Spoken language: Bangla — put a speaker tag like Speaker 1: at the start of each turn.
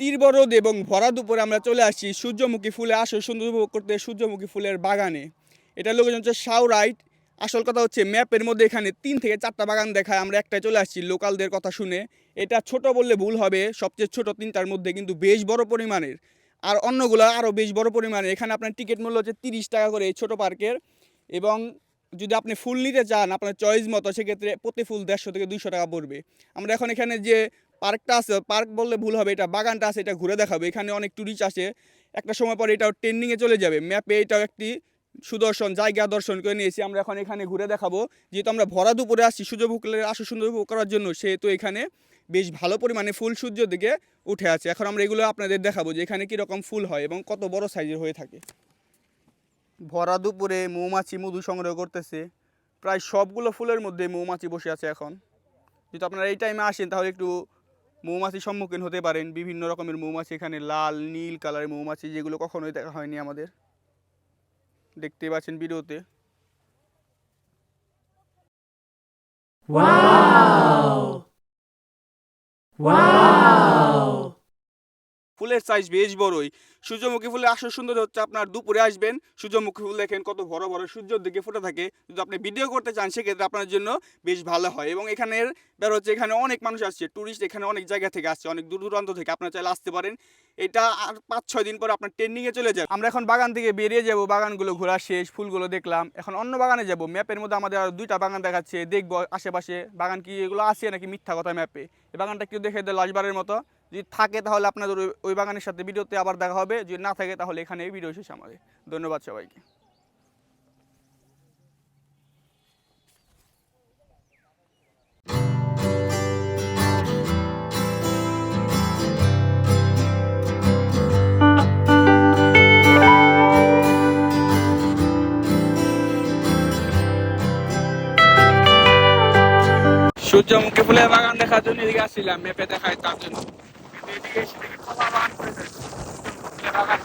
Speaker 1: তীব্র রোদ এবং ভরা দুপুরে আমরা চলে আসছি সূর্যমুখী ফুলে আসল সুন্দর উপভোগ করতে সূর্যমুখী ফুলের বাগানে। এটা লোকেজন হচ্ছে সাউরাইট আসল কথা হচ্ছে ম্যাপের মধ্যে এখানে তিন থেকে চারটা বাগান দেখায়। আমরা একটাই চলে আসছি লোকালদের কথা শুনে। এটা ছোট বললে ভুল হবে, সবচেয়ে ছোট তিনটার মধ্যে কিন্তু বেশ বড় পরিমাণের। আর অন্যগুলো আরও বেশ বড় পরিমাণে এখানে আপনার টিকিট মূল্য হচ্ছে তিরিশ টাকা করে এই ছোটো পার্কের। এবং যদি আপনি ফুল নিতে চান, আপনার চয়েস মতো, সেক্ষেত্রে প্রতি ফুল দেড়শো থেকে দুইশো টাকা পড়বে। আমরা এখন এখানে যে পার্কটা আছে, পার্ক বললে ভুল হবে, এটা বাগানটা আছে, এটা ঘুরে দেখাবে। এখানে অনেক ট্যুরিস্ট আসে, একটা সময় পরে এটাও ট্রেন্ডিংয়ে চলে যাবে। ম্যাপে এটাও একটি সুদর্শন, জায়গা দর্শন করে নিয়েছি, আমরা এখন এখানে ঘুরে দেখাবো। যেহেতু আমরা ভরা দুপুরে আসছি সূর্যমুখীর আসো, সুন্দর উপভোগ করার জন্য, সেহেতু এখানে বেশ ভালো পরিমাণে ফুল সূর্যের দিকে উঠে আছে। এখন আমরা এগুলো আপনাদের দেখাবো যে এখানে কীরকম ফুল হয় এবং কত বড় সাইজের হয়ে থাকে। ভরা দুপুরে মৌমাছি মধু সংগ্রহ করতেছে। প্রায় সবগুলো ফুলের মধ্যে মৌমাছি বসে আছে এখন। যদি আপনারা এই টাইমে আসেন, তাহলে একটু মৌমাছির সম্মুখীন হতে পারেন। বিভিন্ন রকমের মৌমাছি এখানে লাল, নীল কালারের মৌমাছি, যেগুলো কখনোই দেখা হয়নি আমাদের। দেখতে পাচ্ছেন ভিডিওতে। ফুলের সাইজ বেশ বড়ই। সূর্যমুখী ফুলের আসল সুন্দর হচ্ছে আপনার দুপুরে আসবেন, সূর্যমুখী ফুল দেখেন কত বড় বড় সূর্যের দিকে ফুটে থাকে। যদি আপনি ভিডিও করতে চান, সেক্ষেত্রে আপনার জন্য বেশ ভালো হয়। এবং এখানের বের হচ্ছে এখানে অনেক মানুষ আসছে ট্যুরিস্ট এখানে অনেক জায়গা থেকে আসছে, অনেক দূর দূরান্ত থেকে। আপনারা চাইলে আসতে পারেন। এটা আর পাঁচ ছয় দিন পর আপনার ট্রেন্ডিংয়ে চলে যাবে। আমরা এখন বাগান থেকে বেরিয়ে যাব, বাগানগুলো ঘোরা শেষ, ফুলগুলো দেখলাম। এখন অন্য বাগানে যাব ম্যাপের মধ্যে আমাদের আর দুইটা বাগান দেখাচ্ছে, দেখব আশেপাশে। বাগান কি এগুলো আছে নাকি মিথ্যা কথা ম্যাপে এই বাগানটা কেউ দেখে দেয় লাশবারের মতো। যদি থাকে তাহলে আপনাদের ওই- বাগানের সাথে ভিডিওতে আবার দেখা হবে। যদি না থাকে তাহলে এখানে এই ভিডিও শেষ আমাদের। ধন্যবাদ সবাইকে। সূর্যমুখী ফুলের বাগান দেখার জন্য এদিকে আসছিলাম ম্যাপে দেখায় তার জন্য। Değişiklik olan var mıydı? Kenara